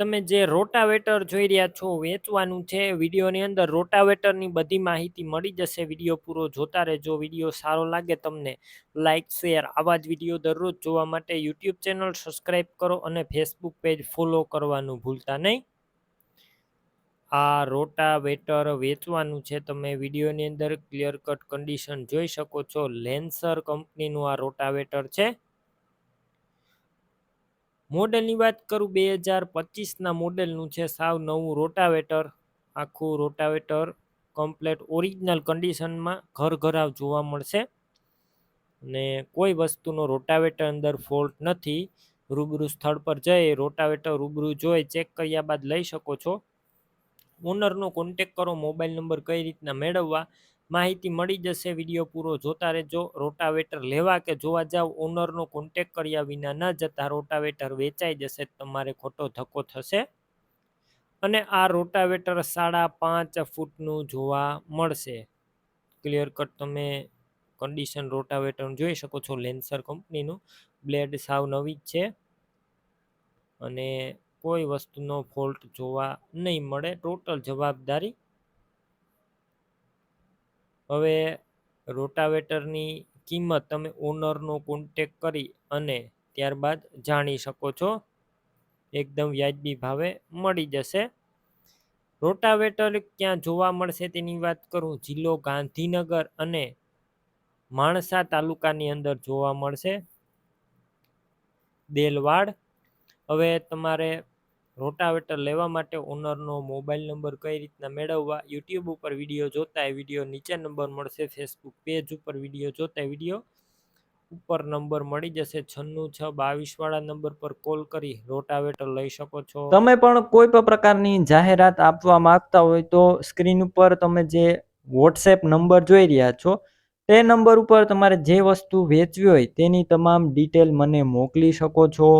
તમે જે રોટાવેટર જોઈ રહ્યા છો, વેચવાનું છે, વિડીયોની અંદર રોટાવેટરની બધી માહિતી મળી જશે. વીડિયો પૂરો જોતા રહેજો. વીડિયો સારો લાગે તમને લાઇક શેર આવા જ વીડિયો દરરોજ જોવા માટે યુટ્યુબ ચેનલ સબસ્ક્રાઈબ કરો અને ફેસબુક પેજ ફોલો કરવાનું ભૂલતા નહીં. આ રોટાવેટર વેચવાનું છે. તમે વિડીયોની અંદર ક્લિયર કટ કન્ડિશન જોઈ શકો છો. લેન્સર કંપનીનું આ રોટાવેટર છે. મોડેલની વાત કરું બે હજાર પચીસના મોડેલનું છે સાવ નવું રોટાવેટર. આખું રોટાવેટર કમ્પ્લેટ ઓરિજિનલ કન્ડિશનમાં ઘર ઘરાવ જોવા મળશે. ને કોઈ વસ્તુનો રોટાવેટર અંદર ફોલ્ટ નથી. રૂબરૂ સ્થળ પર જઈ રોટાવેટર રૂબરૂ જોઈ ચેક કર્યા બાદ લઈ શકો છો. ઓનરનો કોન્ટેક કરો, મોબાઈલ નંબર કઈ રીતના મેળવવા માહિતી મળી જશે, વીડિયો પૂરો જોતા રહેજો. રોટાવેટર લેવા કે જોવા જાવ ઓનરનો કોન્ટેક કર્યા વિના ન જતા રોટાવેટર વેચાઈ જશે, તમારે ખોટો ધક્કો થશે. અને આ રોટાવેટર સાડા પાંચ ફૂટનું જોવા મળશે. ક્લિયર કટ તમે કન્ડિશન રોટાવેટર જોઈ શકો છો લેન્સર કંપનીનું. બ્લેડ સાવ નવી જ છે. અને કોઈ વસ્તુનો ફોલ્ટ જોવા નહીં મળે. ટોટલ જવાબદારી હવે રોટાવેટરની કિંમત તમે ઓનરનો કોન્ટેક કરી અને ત્યારબાદ જાણી શકો છો. એકદમ વ્યાજબી ભાવે મળી જશે. રોટાવેટર ક્યાં જોવા મળશે તેની વાત કરું? જિલ્લો ગાંધીનગર અને માણસા તાલુકાની અંદર જોવા મળશે. દેલવાડ. હવે તમારે રોટાવેટર લેવા માટે ઓનરનો મોબાઈલ નંબર કઈ રીતના મેળવવા? યુટ્યુબ ઉપર વીડિયો જોતા એ વીડિયો નીચે નંબર મળશે. ફેસબુક પેજ ઉપર વીડિયો જોતા વીડિયો ઉપર નંબર મળી જશે. છન્નું છ બાવીસ વાળા નંબર પર કોલ કરી રોટાવેટર લઈ શકો છો. તમે પણ કોઈ પણ પ્રકારની જાહેરાત આપવા માંગતા હોય તો સ્ક્રીન ઉપર તમે જે વોટ્સએપ નંબર જોઈ રહ્યા છો, તે નંબર ઉપર તમારે જે વસ્તુ વેચવી હોય તેની તમામ ડિટેલ મને મોકલી શકો છો.